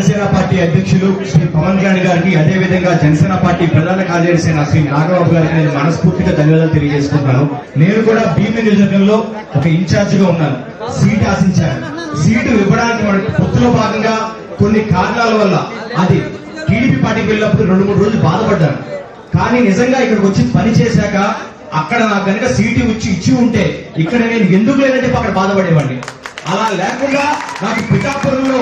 Janasena party అధ్యక్షులు శ్రీ పవన్ కళ్యాణ్ గారికి అదే విధంగా జనసేన పార్టీ ప్రధాన కార్యదర్శి శ్రీ నాగబాబు గారికి నేను మనస్ఫూర్తిగా ధన్యవాదాలు తెలియజేసుకుంటున్నాను. నేను కూడా భీమి నియోజకవర్గంలో ఒక ఇన్ఛార్జిగా ఉన్నాను. సీట్ ఆశించాను. సీటు ఇవ్వడానికి మన పొత్తులో భాగంగా కొన్ని కారణాల వల్ల అది టీడీపీ పార్టీకి వెళ్ళినప్పుడు రెండు మూడు రోజులు బాధపడ్డాను. కానీ నిజంగా ఇక్కడికి వచ్చి పని చేశాక అక్కడ నాకు కనుక సీటు ఇచ్చి ఇచ్చి ఉంటే ఇక్కడ నేను ఎందుకు లేదంటే అక్కడ బాధపడేవాడిని. అలా లేకుండా నాకు పిఠాపురంలో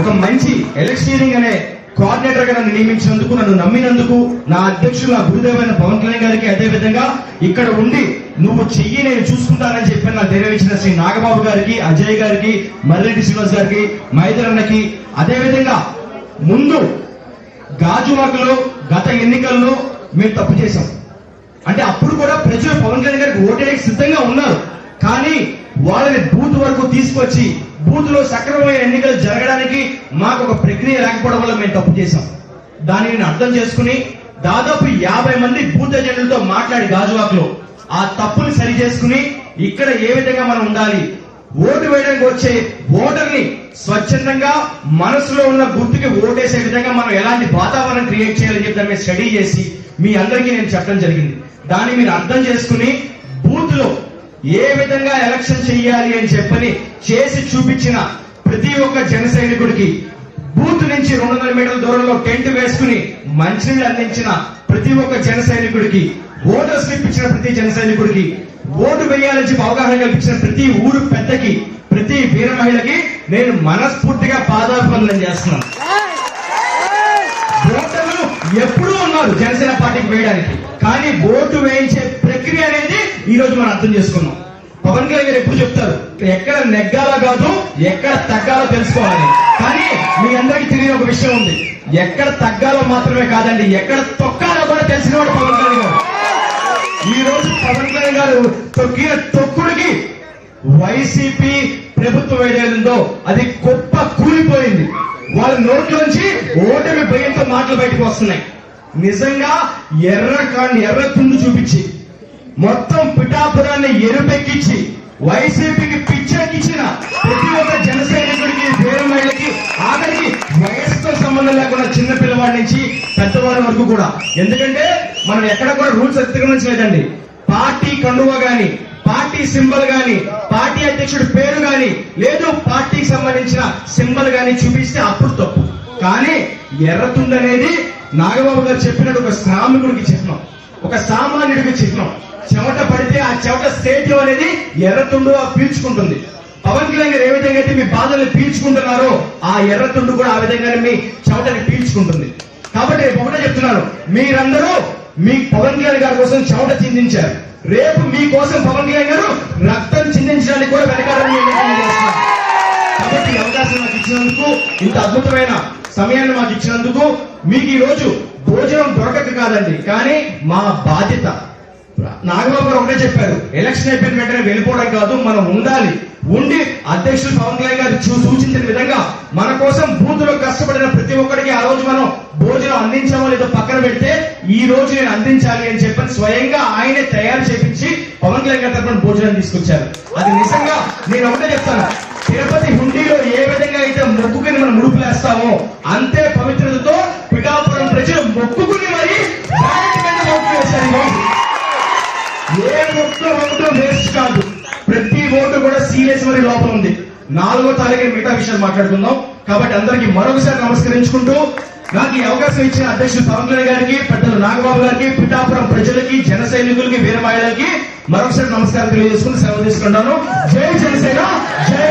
ఒక మంచి ఎలక్షనీరింగ్ అనే కోఆర్డినేటర్గా నన్ను నియమించినందుకు నన్ను నమ్మినందుకు నా అధ్యక్షుడు నా గురుదేవైన పవన్ కళ్యాణ్ గారికి అదే విధంగా ఇక్కడ ఉండి నువ్వు చెయ్యి నేను చూసుకుంటానని చెప్పి నా ధైర్యం శ్రీ నాగబాబు గారికి అజయ్ గారికి మర్రెడ్డి శ్రీనివాస్ గారికి మైదర్ అన్నకి అదే విధంగా ముందు గాజువాకలో గత ఎన్నికల్లో మేము తప్పు చేశాం. అంటే అప్పుడు కూడా ప్రజలు పవన్ కళ్యాణ్ గారికి ఓటేయడానికి సిద్ధంగా ఉన్నారు. కానీ వాళ్ళని బూత్ వరకు తీసుకొచ్చి బూత్లో సక్రమమైన ఎన్నికలు జరగడానికి మాకు ఒక ప్రక్రియ లేకపోవడం వల్ల మేము తప్పు చేశాం. దానిని అర్థం చేసుకుని దాదాపు యాభై మంది బూత్ ఏజెంట్లతో మాట్లాడి గాజువాక్లో ఆ తప్పుని సరి చేసుకుని ఇక్కడ ఏ విధంగా మనం ఉండాలి? ఓటు వేయడానికి వచ్చే ఓటర్ని స్వచ్ఛందంగా మనసులో ఉన్న గుర్తుకి ఓటేసే విధంగా మనం ఎలాంటి వాతావరణం క్రియేట్ చేయాలని చెప్పి దాని స్టడీ చేసి మీ అందరికీ నేను చెప్పడం జరిగింది. దాన్ని మీరు అర్థం చేసుకుని బూత్లో ఏ విధంగా ఎలక్షన్ చేయాలి అని చెప్పని చేసి చూపించిన ప్రతి ఒక్క జన సైనికుడికి బూత్ నుంచి రెండు వందల మీటర్ల దూరంలో టెంట్ వేసుకుని మంచినీళ్ళు అందించిన ప్రతి ఒక్క జన సైనికుడికి ఓటర్ స్లిప్ ఇచ్చిన ప్రతి జన సైనికుడికి ఓటు వేయాలని చెప్పి అవగాహన కల్పించిన ప్రతి ఊరు పెద్దకి ప్రతి వీర మహిళకి నేను మనస్ఫూర్తిగా పాదాభివందనం చేస్తున్నాను. ఓటర్లు ఎప్పుడూ ఉన్నారు జనసేన పార్టీకి వేయడానికి. కానీ ఓటు వేయించే ప్రక్రియ అనేది ఈ రోజు మనం అర్థం చేసుకున్నాం. పవన్ కళ్యాణ్ గారు ఎప్పుడు చెప్తారు ఎక్కడ నెగ్గాలో కాదు ఎక్కడ తగ్గాలో తెలుసుకోవాలి. కానీ మీ అందరికీ తెలియని ఒక విషయం ఉంది. ఎక్కడ తగ్గాలో మాత్రమే కాదండి ఎక్కడ తొక్కాలో కూడా తెలిసినవాడు పవన్ కళ్యాణ్ గారు. ఈ రోజు పవన్ కళ్యాణ్ గారు తొక్కిన తొక్కుడికి వైసీపీ ప్రభుత్వం ఏదైందో అది గొప్ప కూలిపోయింది. వాళ్ళ నోట్లోంచి ఓటమి భయంతో మాటలు బయటకు వస్తున్నాయి. నిజంగా ఎర్ర కాండి ఎర్ర తుండు చూపించి మొత్తం పిఠాపురాన్ని ఎరుపెక్కించి వైసీపీకి పిచ్చెక్కించిన ప్రతి ఒక్క జన సైనికుడికి ఆఖరికి వయసుతో సంబంధం లేకుండా చిన్న పిల్లవాడి నుంచి పెద్దవారి వరకు కూడా. ఎందుకంటే మనం ఎక్కడ కూడా రూల్స్ అతిక్రమించలేదండి పార్టీ కండువ గాని పార్టీ సింబల్ గాని పార్టీ అధ్యక్షుడి పేరు గాని లేదు పార్టీకి సంబంధించిన సింబల్ గాని చూపిస్తే అప్పుడు తప్పు. కానీ ఎర్రతుండనేది నాగబాబు గారు చెప్పినట్టు ఒక శ్రామికుడికి చిహ్నం ఒక సామాన్యుడికి చిహ్నం చెమట పడితే ఆ చెమట సేద్యం అనేది ఎర్రతుండు పీల్చుకుంటుంది. పవన్ కళ్యాణ్ గారు ఏ విధంగా అయితే మీ బాధల్ని పీల్చుకుంటున్నారో ఆ ఎర్రతుండు కూడా ఆ విధంగానే మీ చెమటని పీల్చుకుంటుంది. కాబట్టి రేపు ఒకటే చెప్తున్నాను. మీరందరూ మీ పవన్ కళ్యాణ్ గారి కోసం చెమట చిందించారు. రేపు మీ కోసం పవన్ కళ్యాణ్ గారు రక్తం చిందించడానికి కూడా వెనకాలని కాబట్టి ఈ అవకాశం నాకు ఇచ్చినందుకు ఇంత అద్భుతమైన సమయాన్ని మాకు ఇచ్చినందుకు మీకు ఈ రోజు భోజనం దొరకక కాదండి. కానీ మా బాధ్యత నాగబాబు గారు ఒకటే చెప్పారు ఎలక్షన్ అయిపోయిన వెంటనే వెళ్ళిపోవడం కాదు మనం ఉండాలి. ఉండి అధ్యక్షులు పవన్ కళ్యాణ్ గారు చూ- సూచించిన విధంగా మన కోసం బూత్లో కష్టపడిన ప్రతి ఒక్కరికి ఆ రోజు మనం భోజనం అందించామో లేదో పక్కన పెడితే ఈ రోజు నేను అందించాలి అని చెప్పని స్వయంగా ఆయనే తయారు చేపించి పవన్ కళ్యాణ్ గారి తరఫున భోజనం తీసుకొచ్చారు. అది నిజంగా నేను ఒకటే చెప్తాను తిరుపతి హుండీలో ఏ విధంగా అయితే మొక్కుకుని మనం ముడుపులేస్తామో అంతే పవిత్రతతో పిఠాపురం ప్రజలు మొక్కుకుని కూడా సీరియస్ మరి లోపల ఉంది. నాలుగో తారీఖు మిగతా విషయాలు మాట్లాడుకుందాం. కాబట్టి అందరికీ మరొకసారి నమస్కరించుకుంటూ నాకు ఈ అవకాశం ఇచ్చిన అధ్యక్షుడు పవన్ కళ్యాణ్ గారికి పెద్దలు నాగబాబు గారికి పిఠాపురం ప్రజలకి జన సైనికులకి వీరమాయలకి మరొకసారి నమస్కారం తెలియజేసుకుని సెలవు తీసుకుంటాను. జై జనసేన జై